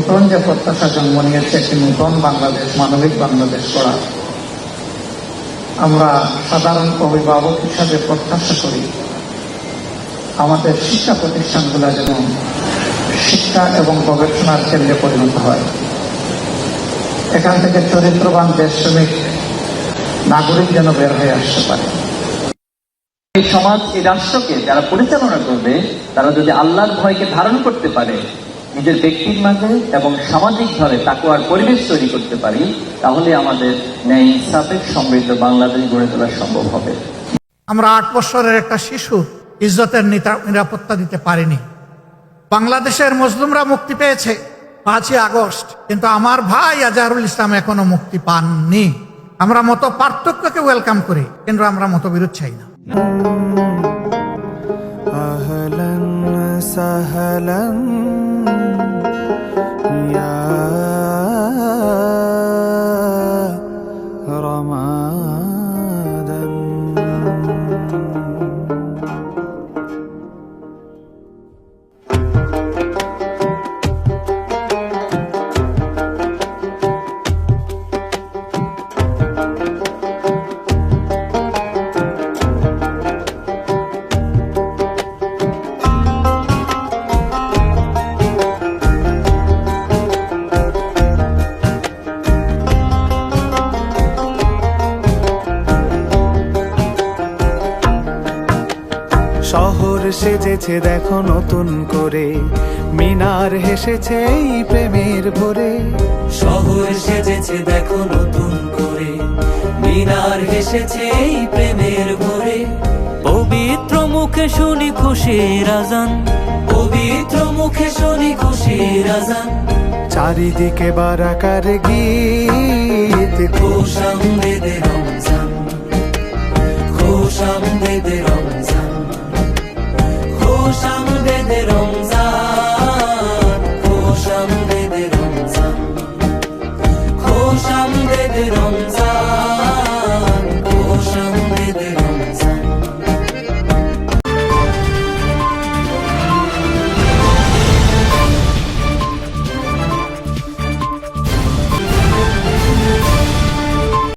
নূতন যে প্রত্যাশা জন্ম নিয়েছে একটি নূতন বাংলাদেশ, মানবিক বাংলাদেশ করা আমরা সাধারণ অভিভাবক হিসাবে প্রত্যাশা করি আমাদের শিক্ষা প্রতিষ্ঠানগুলো যেন শিক্ষা এবং গবেষণার কেন্দ্রে পরিণত হয়। এখান থেকে চরিত্রবান দেশশ্রমিক নাগরিক যেন বের হয়ে আসতে পারে। এই সমাজ, এই রাষ্ট্রকে যারা পরিচালনা করবে, তারা যদি আল্লাহর ভয়কে ধারণ করতে পারে নিজের ব্যক্তির মাঝে এবং সামাজিকভাবে তাকুয়ার পরিবেশ তৈরি করতে পারি তাহলে আমাদের ন্যায় ইনসাফের সমৃদ্ধ বাংলাদেশ গড়ে তোলা সম্ভব হবে। আমরা আট বছরের একটা শিশু ইজ্জতের নিরাপত্তা দিতে পারিনি। বাংলাদেশের মুসলিমরা মুক্তি পেয়েছে পাঁচই আগস্ট কিন্তু আমার ভাই আজাহারুল ইসলাম এখনও মুক্তি পাননি। আমরা মতো পার্থক্যকে ওয়েলকাম করি কিন্তু আমরা মতো বিরোধ চাই না। সাহলান শহর সেজেছে দেখো নতুন করে। মিনার হেসেছে এই প্রেমের ভরে। শহর সেজেছে দেখো নতুন করে। মিনার হেসেছে এই প্রেমের ভরে। পবিত্র মুখে শুনি খুশি রাজান পবিত্র মুখে শুনি খুশি রাজান চারিদিকে বারাকার গীত। খুশামদেদে রমজান। খুশামদেদে রমজান। খুশামদেদে রমজান খুশামদেদে রমজান খুশামদেদে রমজান